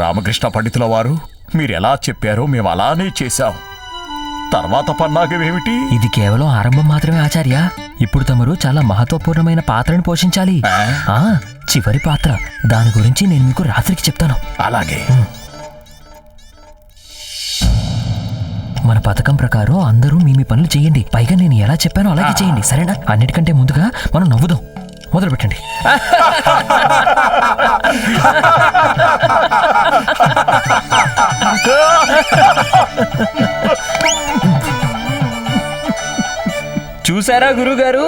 రామకృష్ణ పండితుల వారు మీరెలా చెప్పారో మేము అలానే చేశాం. తర్వాత పన్నాగమేమిటి? ఇది కేవలం ఆరంభం మాత్రమే ఆచార్య. ఇప్పుడు తమరు చాలా మహత్వపూర్ణమైన పాత్రను పోషించాలి. ఆ? చివరి పాత్ర. దాని గురించి నేను మీకు రాత్రికి చెప్తాను. అలాగే. మన పథకం ప్రకారం అందరూ మీ మీ పనులు చేయండి. పైగా నేను ఎలా చెప్పానో అలాగే చేయండి. సరేనా? అన్నిటికంటే ముందుగా మనం నవ్వుదాం. మొదలు పెట్టండి చూసారా గురుగారు?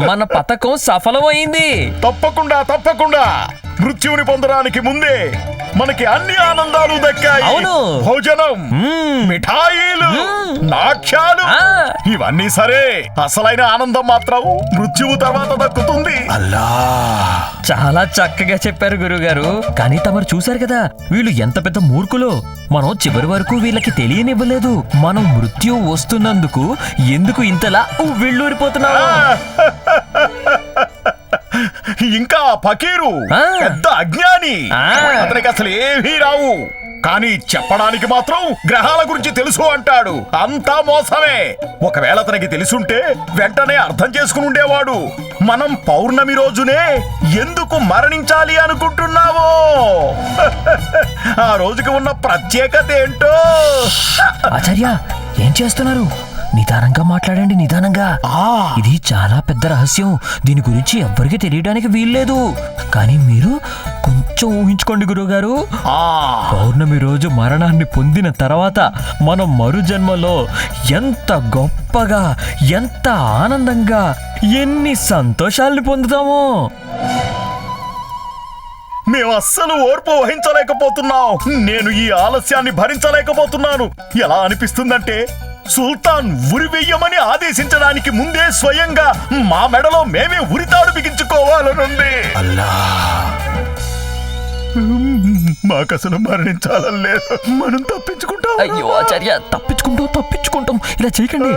మన పథకం సఫలమైంది. తప్పకుండా తప్పకుండా. మృత్యువుని పొందడానికి ముందే మనకి అన్ని ఆనందాలు దక్కాయి. అవును. భోజనం. మిఠాయిలు నాట్యాలు. ఇవన్నీ సరే. అసలైన ఆనందం మాత్రం మృత్యువు తర్వాత దక్కుతుంది. అల్లా. చాలా చక్కగా చెప్పారు గురుగారు కానీ తమరు చూశారు కదా వీళ్ళు ఎంత పెద్ద మూర్ఖులో. మనం చివరి వరకు వీళ్ళకి తెలియనివ్వలేదు. మనం మృత్యు వస్తున్నందుకు ఎందుకు ఇంతలా వెళ్ళూరిపోతున్నావు ఇంకా ఫకీరు. పెద్ద అజ్ఞాని. అతనికి అసలు ఏమీ రావు. కానీ చెప్పడానికి మాత్రం గ్రహాల గురించి తెలుసు అంటాడు. అంతా మోసమే. ఒకవేళ అతనికి తెలుసుంటే వెంటనే అర్థం చేసుకుని ఉండేవాడు. మనం పౌర్ణమి రోజునే ఎందుకు మరణించాలి అనుకుంటున్నావో? ఆ రోజుకి ఉన్న ప్రత్యేకత ఏంటో? ఆచార్య ఏం చేస్తున్నారు? నిదానంగా మాట్లాడండి నిదానంగా. ఇది చాలా పెద్ద రహస్యం. దీని గురించి ఎవ్వరికీ తెలియడానికి వీల్లేదు. కానీ మీరు కొంచెం ఊహించుకోండి గురువుగారు. ఆ. పౌర్ణమి రోజు మరణాన్ని పొందిన తర్వాత మనం మరు జన్మలో ఎంత గొప్పగా ఎంత ఆనందంగా ఎన్ని సంతోషాల్ని పొందుతామో. మేము అస్సలు ఓర్పు వహించలేకపోతున్నాం. నేను ఈ ఆలస్యాన్ని భరించలేకపోతున్నాను. ఎలా అనిపిస్తుందంటే సుల్తాన్ ఉరి వెయ్యమని ఆదేశించడానికి ముందే స్వయంగా మా మెడలో మేమే ఉరితాడు బిగించుకోవాలనుంది. అల్లా. మాకు అసలు మరణించాలని లేదు. మనం తప్పించుకుంటాం. అయ్యో ఆచార్య తప్పించుకుంటాం తప్పించుకుంటాం. ఇలా చేయకండి.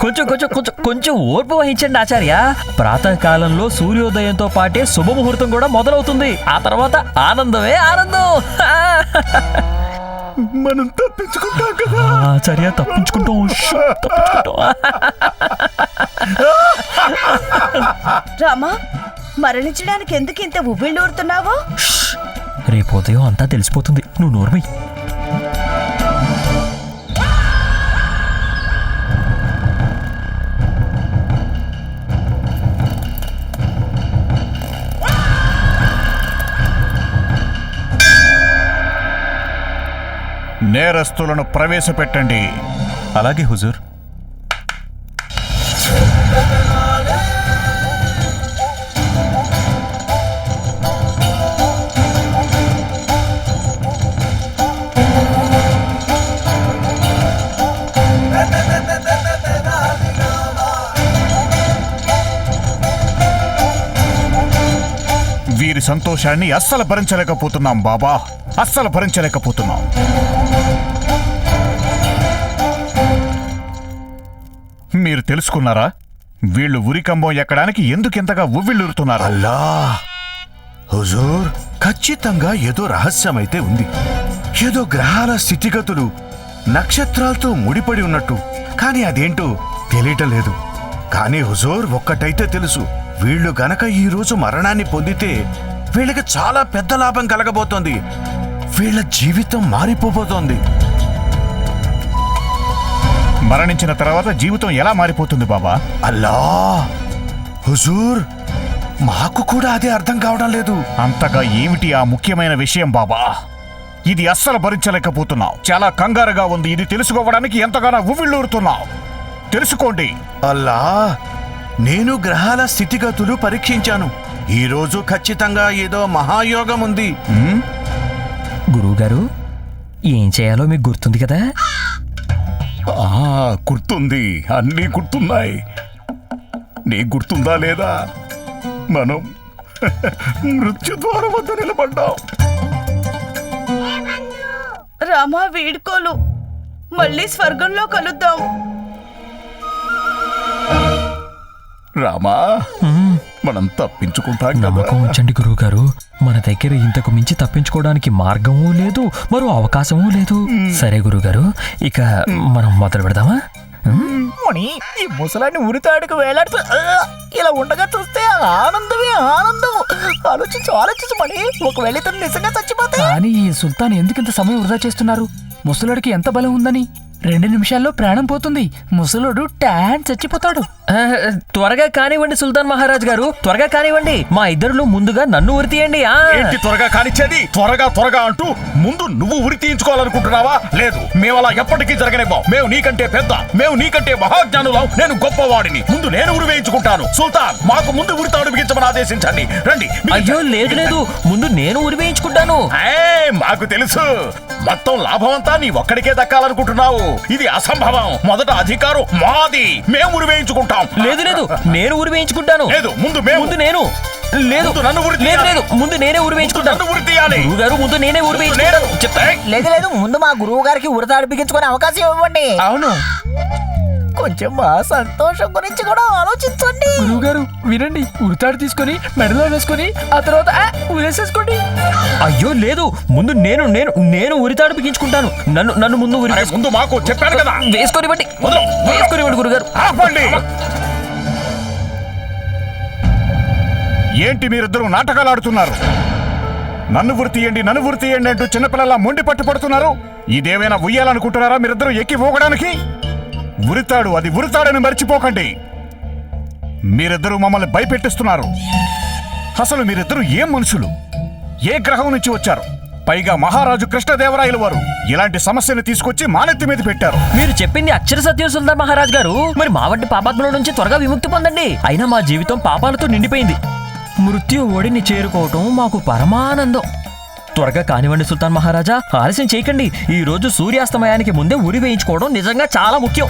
కొంచెం కొంచెం కొంచెం కొంచెం ఓర్పు వహించండి ఆచార్య. ప్రాతకాలంలో సూర్యోదయంతో పాటే శుభముహూర్తం కూడా మొదలవుతుంది. ఆ తర్వాత ఆనందమే ఆనందం. మనం తప్పించుకుంటాం కదా. ఆచార్య తప్పించుకుంటాం. షూ, తప్పించుకుంటాం. రామా మరణించడానికి ఎందుకు ఇంత ఉవ్విళ్ళూరుతున్నావు? రేపు ఉదయం అంతా తెలిసిపోతుంది. నువ్వు నోర్మి. నేరస్తులను ప్రవేశపెట్టండి. అలాగే హుజూర్. వీరి సంతోషాన్ని అస్సలు భరించలేకపోతున్నాం బాబా. అస్సలు భరించలేకపోతున్నాం. మీరు తెలుసుకున్నారా? వీళ్ళు ఉరికంబం ఎక్కడానికి ఎందుకింతగా ఉవ్విళ్ళూరుతున్నారు? అల్లా! హుజూర్! ఖచ్చితంగా ఏదో రహస్యమైతే ఉంది. ఏదో గ్రహాల స్థితిగతులు నక్షత్రాలతో ముడిపడి ఉన్నట్టు. కానీ అదేంటో తెలియటం లేదు. కానీ హుజూర్ ఒక్కటైతే తెలుసు. వీళ్ళు గనక ఈ రోజు మరణాన్ని పొందితే వీళ్ళకి చాలా పెద్ద లాభం కలగబోతోంది. వీళ్ళ జీవితం మారిపోబోతోంది. మరణించిన తర్వాత జీవితం ఎలా మారిపోతుంది బాబా? అల్లా! హుజూర్! మాకు కూడా అదే అర్థం కావడం లేదు. అంతగా ఏమిటి ఆ ముఖ్యమైన విషయం బాబా? ఇది అస్సలు భరించలేకపోతున్నాం చాలా కంగారుగా ఉంది. ఇది తెలుసుకోవడానికి ఎంతగానో ఉవ్విళ్ళూరుతున్నాం తెలుసుకోండి. అల్లా! నేను గ్రహాల స్థితిగతులు పరీక్షించాను. ఈ రోజు ఖచ్చితంగా ఏదో మహాయోగం ఉంది. గురువుగారు ఏం చేయాలో మీకు గుర్తుంది కదా? గుర్తుంది. అన్నీ గుర్తున్నాయి. నీ గుర్తుందా లేదా? మనం మృత్యు ద్వారం వద్ద నిలబడ్డాం. రామా వీడుకోలు. మళ్ళీ స్వర్గంలో కలుద్దాం. రామా. మనం తప్పించుకుంటాం కదా. నమ్మకం ఉంచండి గురువు గారు మన దగ్గర ఇంతకు మించి తప్పించుకోవడానికి మార్గమూ లేదు మరో అవకాశమూ లేదు. సరే గురువు గారు ఇక మనం మొదలు పెడదామా? మణి ఈ ముసలాన్ని ఉరితాడుకు వేలాడుతూ ఇలా ఉండగా చూస్తే ఆనందమే ఆనందం. ఆలోచించు ఆలోచించు మణి ఒకవేళ ఇతను నిజంగా చచ్చిపోతే? కానీ ఈ సుల్తాన్ ఎందుకు ఇంత సమయం వృధా చేస్తున్నారు? ముసలుడికి ఎంత బలం ఉందని? రెండు నిమిషాల్లో ప్రాణం పోతుంది. ముసలుడు ట్యాన్ చచ్చిపోతాడు. త్వరగా కానివ్వండి సుల్తాన్ మహారాజ్ గారు. త్వరగా కానివ్వండి. మా ఇద్దరులో ముందుగా నన్ను ఉరి తీయండి. ఏంటి త్వరగా కానిచ్చేది? త్వరగా త్వరగా అంటూ ముందు నువ్వు ఉరి తీయించుకోవాలనుకుంటున్నావా? లేదు. మేము అలా ఎప్పటికీ జరగనివ్వం. మేము నీకంటే పెద్ద మేము నీకంటే మహాజ్ఞానులం. నేను గొప్పవాడిని. ముందు నేను ఉరి వేయించుకుంటాను. సుల్తాన్ మాకు ముందు ఉరి తాడు బిగించమని ఆదేశించండి. రండి అయ్యో లేదు లేదు. ముందు నేను ఉరి వేయించుకుంటాను. ఏయ్, మాకు తెలుసు. మొత్తం లాభం అంతా నీ ఒక్కడికే దక్కాలనుకుంటున్నావు. ఇది అసంభవం. మొదట అధికారం మాది. మేము ఉరి వేయించుకుంటాం. లేదు లేదు. నేను ఉరి వేయించుకుంటాను. లేదు ముందు మేము. ముందు నేను. లేదు. నన్ను ఉరి లేదు. లేదు. ముందు నేనే ఉరి వేయించుకుంటాను. నన్ను ఉరి తీయాలి. గురువు గారు ముందు నేనే ఉరి వేయించుకుంటాను. లేదు లేదు. ముందు మా గురువు గారికి ఉరితాడు బిగించుకునే అవకాశం ఇవ్వండి. అవును. కొంచెం మా సంతోషం గురించి కూడా ఆలోచించండి. గురువు గారు వినండి. ఉరితాడు తీసుకొని మెడలో వేసుకొని ఆ తర్వాత ఉరేసేసుకోండి అయ్యో లేదు. ముందు నేను నేను నేను ఉరితాడు బిగించుకుంటాను. నన్ను నన్ను ముందు ఉరి ముందు మాకు చెప్పాను కదా. వేసుకొనివ్వండి వదలు, వదలు. వేసుకొనివ్వండి గురుగారు ఆపండి. ఏంటి మీరిద్దరూ నాటకాలు ఆడుతున్నారు? నన్ను ఉరి తీయండి నన్ను ఉరి తీయండి అంటూ చిన్నపిల్లల మొండి పట్టు పడుతున్నారు ఇదేమైనా ఉయ్యాలనుకుంటున్నారా మీరిద్దరూ ఎక్కి ఊగడానికి? ఉరితాడు అది ఉరితాడని మర్చిపోకండి. మీరిద్దరూ మమ్మల్ని భయపెట్టిస్తున్నారు. అసలు మీరిద్దరూ ఏం మనుషులు? ఏ గ్రహం నుంచి వచ్చారు? పైగా మహారాజు కృష్ణదేవరాయలు వారు ఇలాంటి సమస్యను తీసుకొచ్చి మానెత్తి మీద పెట్టారు. మీరు చెప్పింది అక్షర సత్యం సుల్తాన్ మహారాజ్ గారు. మరి మా వంటి పాపాత్మల నుంచి త్వరగా విముక్తి పొందండి. అయినా మా జీవితం పాపాలతో నిండిపోయింది. మృత్యు ఒడిని చేరుకోవటం మాకు పరమానందం. త్వరగా కానివ్వండి సుల్తాన్ మహారాజా. ఆలస్యం చేయకండి. ఈ రోజు సూర్యాస్తమయానికి ముందే ఉరి వేయించుకోవడం నిజంగా చాలా ముఖ్యం.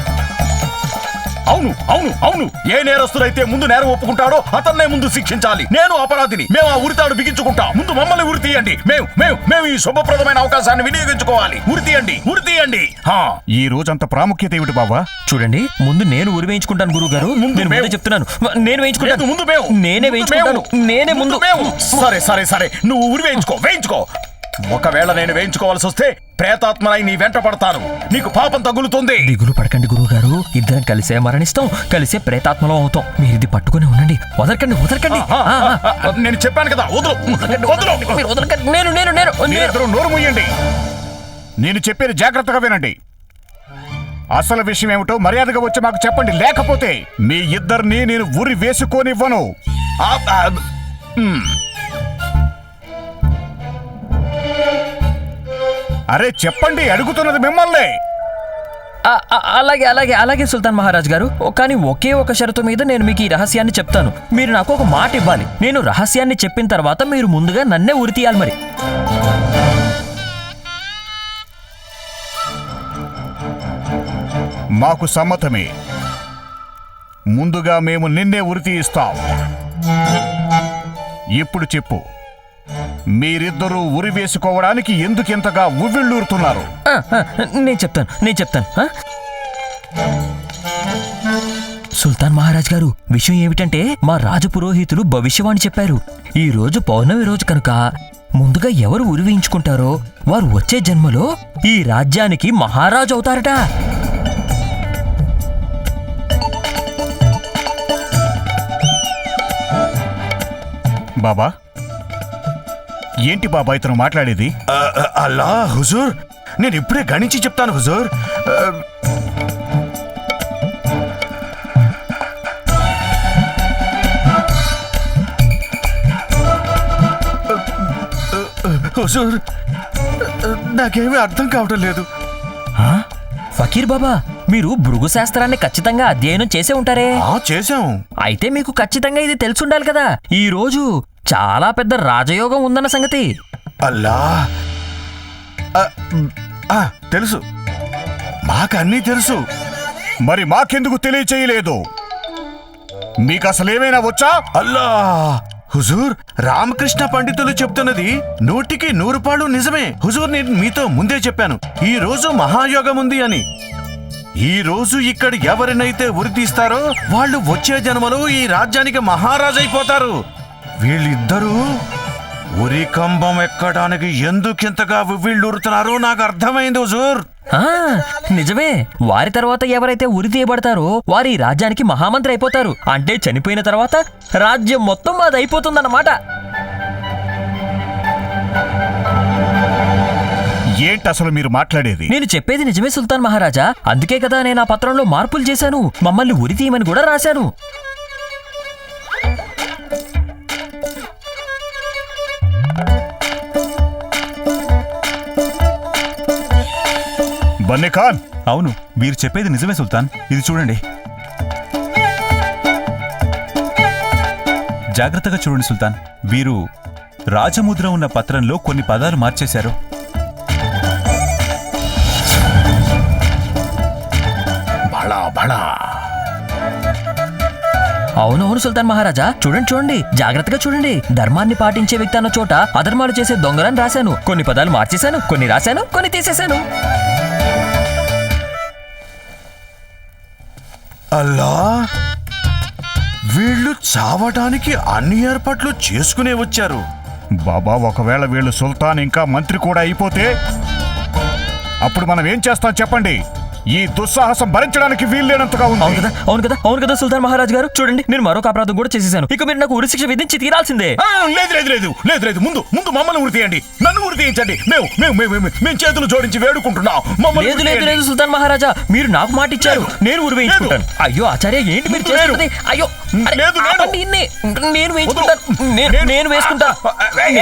అవును అవును అవును. ఏ నేరస్తుడైతే ముందు నేరం ఒప్పుకుంటాడో అతన్నే ముందు శిక్షించాలి. నేను అపరాధిని. మేము ఆ ఉరితాడు బిగించుకుంటాం. ముందు మమ్మల్ని ఉరి తీయండి. మేము మేము మేము ఈ శుభప్రదమైన అవకాశాన్ని వినియోగించుకోవాలి. ఉరి తీయండి ఉరి తీయండి. హా, ఈ రోజంత ప్రాముఖ్యత ఏమిటి బాబా చూడండి ముందు నేను ఉరి వేయించుకుంటాను గురువు గారు ముందు నేను మేము. ముందే చెప్తున్నాను నేను వేయించుకుంటాను. ముందు మేము. నేనే వేయించుకుంటాను. నేనే ముందు. మేము. సరే సరే సరే. నువ్వు ఉరి వేయించుకో వేయించుకో. ఒకవేళ నేను వేయించుకోవాల్సి వస్తే ప్రేతాత్మనై నీ వెంట పడతాను. నీకు పాపం తగులుతుంది. దిగులు పడకండి గురువు గారు ఇద్దరం కలిసే మరణిస్తాం కలిసే ప్రేతాత్మలో అవుతాం. మీరు ఇది పట్టుకుని ఉండండి. వదలకండి వదలకండి. నేను చెప్పాను కదా వదులు వదులు. మీరు వదలకండి. నేను నేను నేను నోరు మూయండి. నేను చెప్పేది జాగ్రత్తగా వినండి. అసలు విషయం ఏమిటో మర్యాదగా వచ్చి మాకు చెప్పండి. లేకపోతే మీ ఇద్దరిని నేను ఉరి వేసుకోనివ్వను. అరే చెప్పండి అడుగుతున్నది మిమ్మల్ని. అలాగే అలాగే అలాగే సుల్తాన్ మహారాజ్ గారు. ఓ, కానీ ఒకే ఒక షరతు మీద నేను మీకు ఈ రహస్యాన్ని చెప్తాను. మీరు నాకు ఒక మాట ఇవ్వాలి. నేను రహస్యాన్ని చెప్పిన తర్వాత మీరు ముందుగా నన్నే ఉరి తీయాలి మరి. మాకు సమ్మతమే. ముందుగా మేము నిన్నే ఉరి తీయిస్తాం. ఇప్పుడు చెప్పు. మీరిద్దరూ ఉరి వేసుకోవడానికి ఎందుకింతగా ఉవ్విళ్ళూరుతున్నారు? నేను చెప్తాను నేను చెప్తాను? సుల్తాన్ మహారాజ్ గారు విషయం ఏమిటంటే మా రాజు పురోహితులు భవిష్యవాణి చెప్పారు. ఈ రోజు పౌర్ణమి రోజు కనుక ముందుగా ఎవరు ఉరి వేయించుకుంటారో వారు వచ్చే జన్మలో ఈ రాజ్యానికి మహారాజు అవుతారట. బాబా ఏంటి బాబా ఇతను మాట్లాడేది? అల్లా హుజూర్. నేను ఇప్పుడే గణించి చెప్తాను హుజూర్. హుజూర్ నాకేమీ అర్థం కావటం లేదు? ఫకీర్ బాబా మీరు భృగు శాస్త్రాన్ని ఖచ్చితంగా అధ్యయనం చేసే ఉంటారే? ఆ చేశాం. అయితే మీకు ఖచ్చితంగా ఇది తెలుసుండాలి కదా. ఈ రోజు చాలా పెద్ద రాజయోగం ఉందన్న సంగతి. అల్లా. తెలుసు. మాకన్నీ తెలుసు. మరి మాకెందుకు తెలియచేయలేదు? మీకు అసలేమైనా వచ్చా? అల్లా. హుజూర్ రామకృష్ణ పండితులు చెప్తున్నది నూటికి నూరు పాళ్ళు నిజమే. హుజూర్ నేను మీతో ముందే చెప్పాను. ఈ రోజు మహాయోగం ఉంది అని. ఈ రోజు ఇక్కడ ఎవరినైతే ఉరి తీస్తారో వాళ్ళు వచ్చే జన్మలో ఈ రాజ్యానికి మహారాజైపోతారు. వీళ్ళిద్దరూ ఉరి కంబం ఎక్కడానికి ఎందుకింతగా వీళ్ళురుతున్నారో నాకు అర్థమైంది హుజూర్. నిజమే. వారి తర్వాత ఎవరైతే ఉరి తీయబడతారో వారి రాజ్యానికి మహామంత్రి అయిపోతారు. అంటే చనిపోయిన తర్వాత రాజ్యం మొత్తం అది అయిపోతుందన్నమాట ఏంటి అసలు మీరు మాట్లాడేది? నేను చెప్పేది నిజమే సుల్తాన్ మహారాజా. అందుకే కదా నేను ఆ పత్రంలో మార్పులు చేశాను. మమ్మల్ని ఉరి తీయమని కూడా రాశాను. బన్నీ ఖాన్! అవును మీరు చెప్పేది నిజమే సుల్తాన్. ఇది చూడండి. జాగ్రత్తగా చూడండి సుల్తాన్. వీరు రాజముద్ర ఉన్న పత్రంలో కొన్ని పదాలు మార్చేశారు. బళా బళా అవునవును సుల్తాన్ మహారాజా. చూడండి చూడండి. జాగ్రత్తగా చూడండి. ధర్మాన్ని పాటించే వ్యక్తి అన్న చోట అధర్మాలు చేసే దొంగలని రాశాను. కొన్ని పదాలు మార్చేశాను కొన్ని రాశాను కొన్ని తీసేశాను. అల్లా? వీళ్ళు చావటానికి అన్ని ఏర్పాట్లు చేసుకునే వచ్చారు. బాబా ఒకవేళ వీళ్ళు సుల్తాన్ ఇంకా మంత్రి కూడా అయిపోతే అప్పుడు మనం ఏం చేస్తాం చెప్పండి? ఈ దుస్సాహసం భరించడానికి వీల్లేనంతగా అవును ఉంది కదా అవును కదా అవును కదా సుల్తాన్ మహారాజ్ గారు? చూడండి నేను మరొక అపరాధం కూడా చేసేసాను. ఇక మీరు నాకు ఉరి శిక్ష విధించి తీరాల్సిందే. లేదు లేదు లేదు లేదు లేదు. ముందు ముందు మమ్మల్ని ఉరి తీయండి. నన్ను ఉరి తీయించండి. మేము మేము మేము మేము- చేతులు జోడించి వేడుకుంటున్నాం. మమ్మల్ని లేదు లేదు. లేదు సుల్తాన్ మహారాజా మీరు నాకు మాట ఇచ్చారు. నేను ఉరి వేయించుకుంటాను. అయ్యో ఆచార్య ఏంటి మీరు. చేస్తున్నది? అయ్యో లేదు, నేను. నేను వేయించుకుంటాను. నేను. నేను- నేను. వేసుకుంటాను ఏయ్,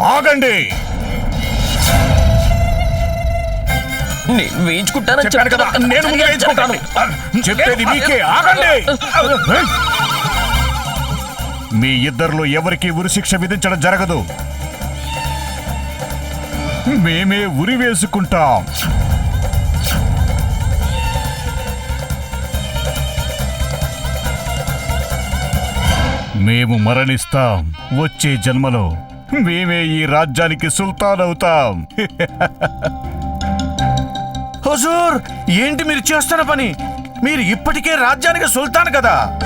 ఆగండి. నేను వేయించుకుంటానని చెప్పాను కదా. నేను ముందు వేయించుకుంటాను. చెప్పేది మీకే ఆగండి. మీ ఇద్దరిలో ఎవరికి ఉరిశిక్ష విధించడం జరగదు. మేమే ఉరి వేసుకుంటాం. మేము మరణిస్తాం. వచ్చే జన్మలో. మేమే ఈ రాజ్యానికి సుల్తాన్ అవుతాం. హుజూర్ ఏంటి మీరు చేస్తున్న పని? మీరు ఇప్పటికే రాజ్యానికి సుల్తాన్ కదా?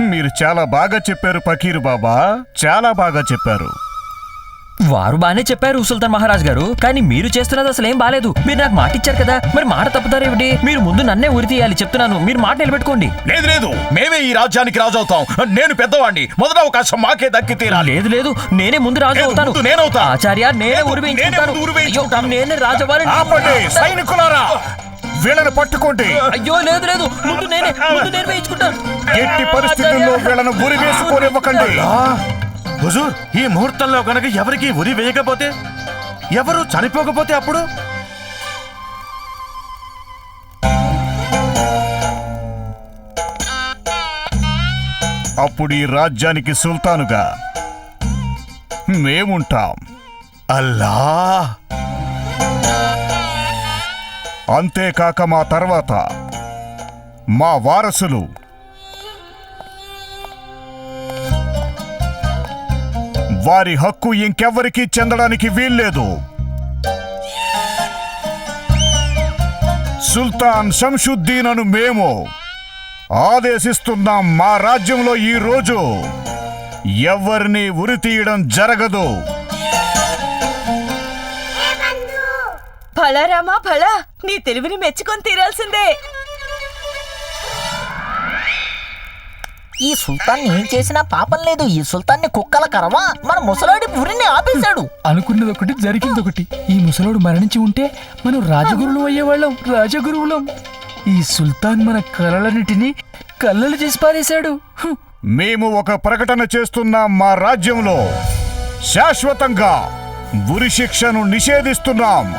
మీరు చాలా బాగా చెప్పారు ఫకీర్ బాబా. చాలా బాగా చెప్పారు. వారు బానే చెప్పారు సుల్తాన్ మహారాజ్ గారు. కానీ మీరు చేస్తున్నది అసలు ఏం బాలేదు. మీరు నాకు మాట ఇచ్చారు కదా. మరి మాట తప్పుతారేమిటి మీరు ముందు నన్నే ఉరి తీయాలి చెప్తున్నాను. మీరు మాట నిలబెట్టుకోండి. లేదు లేదు. మేమే ఈ రాజ్యానికి రాజు అవుతాం నేను పెద్దవాణ్ణి. మొదట అవకాశం మాకే దక్కి తీరాలి. లేదు లేదు. నేనే ముందు రాజు అవుతాను. నేనవుతా. ఆచార్య నేనే లేదు, ఉరి నేనే రాజవారిని సైనికులారా. వీళ్ళని పట్టుకోండి. అయ్యో లేదు లేదు. ముందు నేనే ముందు నేను వేయించుకుంటాను. ఎట్టి పరిస్థితుల్లో వీళ్ళను ఉరి వేసుకోనివ్వకండి హుజూర్ ఈ ముహూర్తంలో కనుక ఎవరికి ఉరి వేయకపోతే ఎవరు చనిపోకపోతే అప్పుడు? అప్పుడు ఈ రాజ్యానికి సుల్తానుగా మేముంటాం. అల్లా అంతేకాక మా తర్వాత మా వారసులు వారి హక్కు ఇంకెవ్వరికీ చెందడానికి వీల్లేదు. సుల్తాన్ శంషుద్దీన్ అను మేము ఆదేశిస్తున్నాం మా రాజ్యంలో ఈ రోజు. ఎవరిని ఉరి తీయడం జరగదు. ఫలా రామా ఫలా నీ తెలివిని మెచ్చుకొని తీరాల్సిందే. ఈ సుల్తాన్ ఏం చేసినా పాపం లేదు. ఈ సుల్తాన్ని కుక్కల కరవా మన ముసలాడి ఉరిని ఆపేశాడు. అనుకున్నది ఒకటి జరిగింది ఒకటి ఈ ముసలోడు మరణించి ఉంటే మనం రాజగురువులు అయ్యేవాళ్ళం రాజగురువులం. ఈ సుల్తాన్ మన కలలన్నిటినీ కళ్ళలు చేసి పారేశాడు. హుం. మేము ఒక ప్రకటన చేస్తున్నాం మా రాజ్యంలో. శాశ్వతంగా ఉరి శిక్షను నిషేధిస్తున్నాం.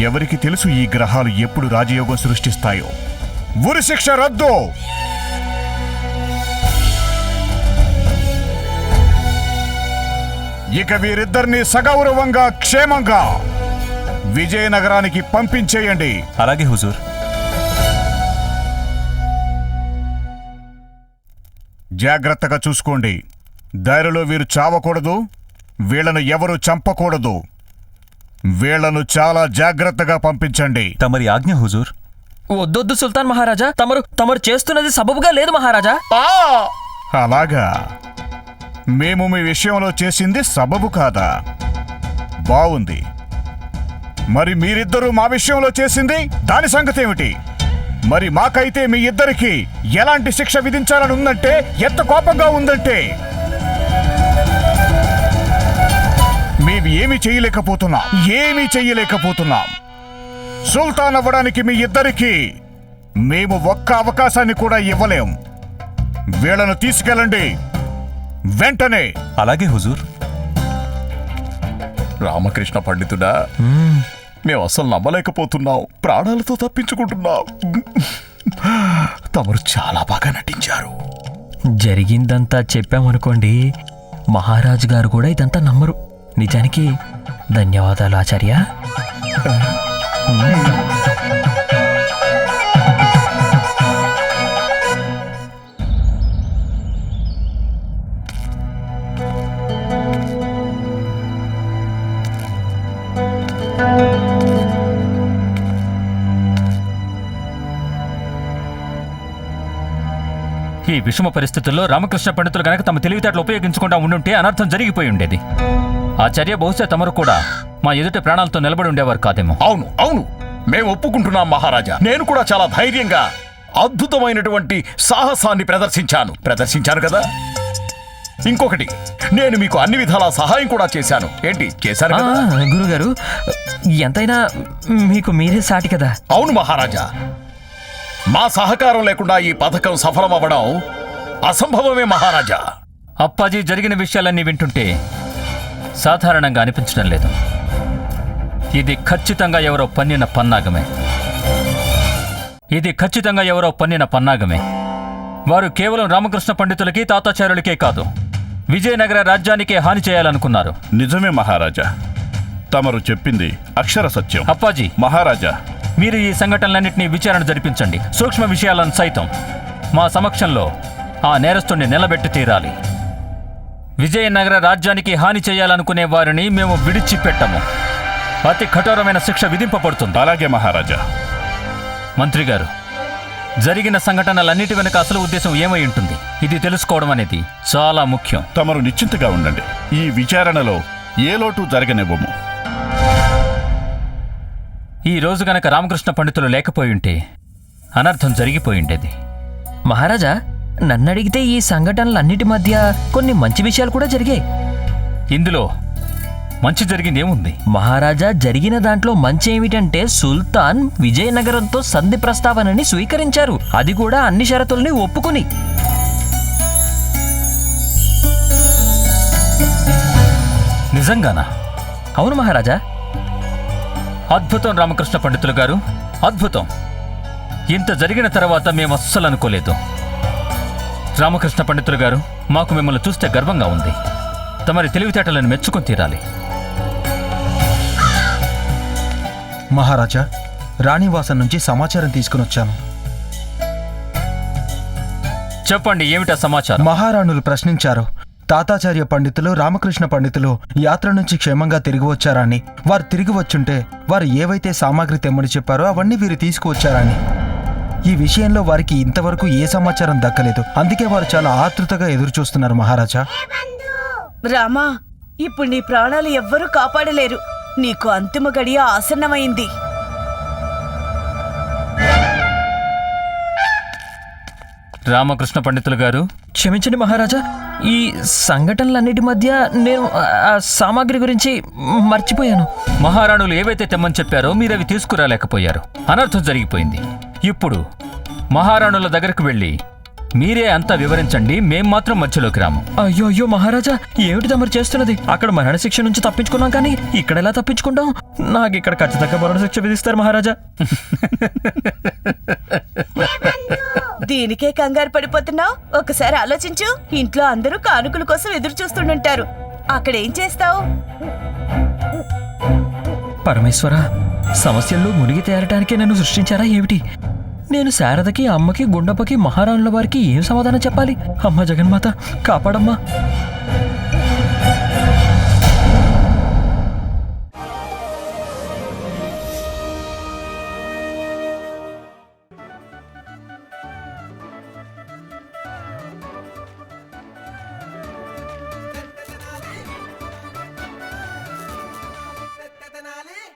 ఎవరికి తెలుసు ఈ గ్రహాలు ఎప్పుడు రాజయోగం సృష్టిస్తాయో? ఉరి శిక్ష రద్దు. ఇక వీరిద్దరిని సగౌరవంగా క్షేమంగా విజయనగరానికి పంపించేయండి. అలాగే హుజూర్. జాగ్రత్తగా చూసుకోండి. దారిలో వీరు చావకూడదు వీళ్ళను ఎవరు చంపకూడదు. వీళ్ళను చాలా జాగ్రత్తగా పంపించండి. తమరి ఆజ్ఞ హుజూర్? వద్దొద్దు సుల్తాన్ మహారాజా. తమరు తమరు చేస్తున్నది సబబుగా లేదు మహారాజా. అలాగా. మేము మీ విషయంలో చేసింది సబబు కాదా? బావుంది. మరి మీరిద్దరూ మా విషయంలో చేసింది? దాని సంగతి ఏమిటి మరి మాకైతే మీ ఇద్దరికి ఎలాంటి శిక్ష విధించాలని ఉందంటే ఎంత కోపంగా ఉందంటే? మేము ఏమి చేయలేకపోతున్నాం. ఏమీ చేయలేకపోతున్నాం. సుల్తాన్ అవ్వడానికి మీ ఇద్దరికి మేము ఒక్క అవకాశాన్ని కూడా ఇవ్వలేం. వీళ్ళను తీసుకెళ్ళండి. వెంటనే. అలాగే హుజూర్. రామకృష్ణ పండితుడా మేము అసలు నమ్మలేకపోతున్నాం. ప్రాణాలతో తప్పించుకుంటున్నాం. తమరు చాలా బాగా నటించారు. జరిగిందంతా చెప్పామనుకోండి మహారాజు గారు కూడా ఇదంతా నమ్మరు. నిజానికి ధన్యవాదాలు ఆచార్య. ఈ విషమ పరిస్థితుల్లో రామకృష్ణ పండితులు గనక తమ తెలివితేటలు ఉపయోగించకుండా ఉండుంటే అనర్థం జరిగిపోయి ఉండేది. ఆ చర్య బహుశా తమరు కూడా మా ఎదుట ప్రాణాలతో నిలబడి ఉండేవారు కాదేమో. అవును అవును. మేము ఒప్పుకుంటున్నాం మహారాజా. నేను కూడా చాలా ధైర్యంగా అద్భుతమైనటువంటి సాహసాన్ని ప్రదర్శించాను. ప్రదర్శించాను కదా? ఇంకొకటి నేను మీకు అన్ని విధాల సహాయం కూడా చేశాను. ఏంటి? చేశాను కదా? గురుగారు ఎంతైనా మీకు మీరే సాటి కదా? అవును మహారాజా. మా సహకారం లేకుండా ఈ పథకం సఫలమవ్వడం అసంభవమే మహారాజా. అప్పాజీ జరిగిన విషయాలన్నీ వింటుంటే సాధారణంగా అనిపించడం లేదు. ఇది ఖచ్చితంగా ఎవరో పన్నిన పన్నాగమే. ఇది ఖచ్చితంగా ఎవరో పన్నిన పన్నాగమే. వారు కేవలం రామకృష్ణ పండితులకి తాతాచార్యులకే కాదు విజయనగర రాజ్యానికే హాని చేయాలనుకున్నారు. నిజమే మహారాజా. తమరు చెప్పింది అక్షర సత్యం. అప్పాజీ మహారాజా. మీరు ఈ సంఘటనలన్నింటినీ విచారణ జరిపించండి. సూక్ష్మ విషయాలను సైతం మా సమక్షంలో ఆ నేరస్తుణ్ణి నిలబెట్టి తీరాలి. విజయనగర రాజ్యానికి హాని చేయాలనుకునే వారిని మేము విడిచిపెట్టము. అతి కఠోరమైన శిక్ష విధింపబడుతుంది. అలాగే మహారాజా. మంత్రి గారు జరిగిన సంఘటనలన్నిటి వెనుక అసలు ఉద్దేశం ఏమై ఉంటుంది? ఇది తెలుసుకోవడం అనేది చాలా ముఖ్యం. తమరు నిశ్చింతగా ఉండండి. ఈ విచారణలో ఏ లోటు జరగనివ్వము. ఈ రోజు గనక రామకృష్ణ పండితులు లేకపోయి ఉంటే అనర్థం జరిగిపోయి ఉండేది. మహారాజా నన్ను అడిగితే ఈ సంఘటనలన్నిటి మధ్య కొన్ని మంచి విషయాలు కూడా జరిగాయి. ఇందులో మంచి జరిగింది ఏముంది మహారాజా జరిగిన దాంట్లో మంచి ఏమిటంటే సుల్తాన్ విజయనగరంతో సంధి ప్రస్తావనని స్వీకరించారు. అది కూడా అన్ని షరతుల్ని ఒప్పుకుని. నిజంగానా? అవును మహారాజా. అద్భుతం రామకృష్ణ పండితులు గారు. అద్భుతం. ఇంత జరిగిన తర్వాత మేము అస్సలు అనుకోలేదు రామకృష్ణ పండితులు గారు మాకు మిమ్మల్ని చూస్తే గర్వంగా ఉంది. తమరి తెలివితేటలను మెచ్చుకొని తీరాలి. మహారాజా రాణివాసం నుంచి సమాచారం తీసుకుని వచ్చాను. చెప్పండి ఏమిటా సమాచారం? మహారాణులు ప్రశ్నించారు. తాతాచార్య పండితులు రామకృష్ణ పండితులు యాత్ర నుంచి క్షేమంగా తిరిగి వచ్చారని వారు తిరిగి వచ్చుంటే వారు ఏవైతే సామాగ్రి తెమ్మని చెప్పారో అవన్నీ వీరు తీసుకువచ్చారని. ఈ విషయంలో వారికి ఇంతవరకు ఏ సమాచారం దక్కలేదు. అందుకే వారు చాలా ఆతృతగా ఎదురు చూస్తున్నారు మహారాజా. రామా ఇప్పుడు నీ ప్రాణాలు ఎవ్వరూ కాపాడలేరు. నీకు అంతిమ గడియ ఆసన్నమైంది. రామకృష్ణ పండితులు గారు క్షమించండి మహారాజా ఈ సంఘటనలన్నిటి మధ్య నేను ఆ, ఆ సామాగ్రి గురించి మర్చిపోయాను. మహారాణులు ఏవైతే తెమ్మని చెప్పారో మీరు అవి తీసుకురాలేకపోయారు. అనర్థం జరిగిపోయింది. ఇప్పుడు మహారాణుల దగ్గరకు వెళ్ళి మీరే అంతా వివరించండి మేం మాత్రం మధ్యలోకి రాము. అయ్యో అయ్యో మహారాజా ఏమిటి తమరు చేస్తున్నది? అక్కడ మరణశిక్ష నుంచి తప్పించుకున్నాం కానీ ఇక్కడ ఎలా తప్పించుకుంటాం? నాకు ఇక్కడ ఖచ్చితంగా మరణశిక్ష విధిస్తారు మహారాజా. దీనికే కంగారు పడిపోతున్నావు? ఒకసారి ఆలోచించు. ఇంట్లో అందరూ కానుకల కోసం ఎదురు చూస్తుంటారు అక్కడేం చేస్తావు? పరమేశ్వర సమస్యల్లో మునిగి తేలటానికే నన్ను సృష్టించారా ఏమిటి? నేను శారదకి అమ్మకి గుండప్పకి మహారాణుల వారికి ఏం సమాధానం చెప్పాలి? అమ్మ జగన్మాత కాపాడమ్మా.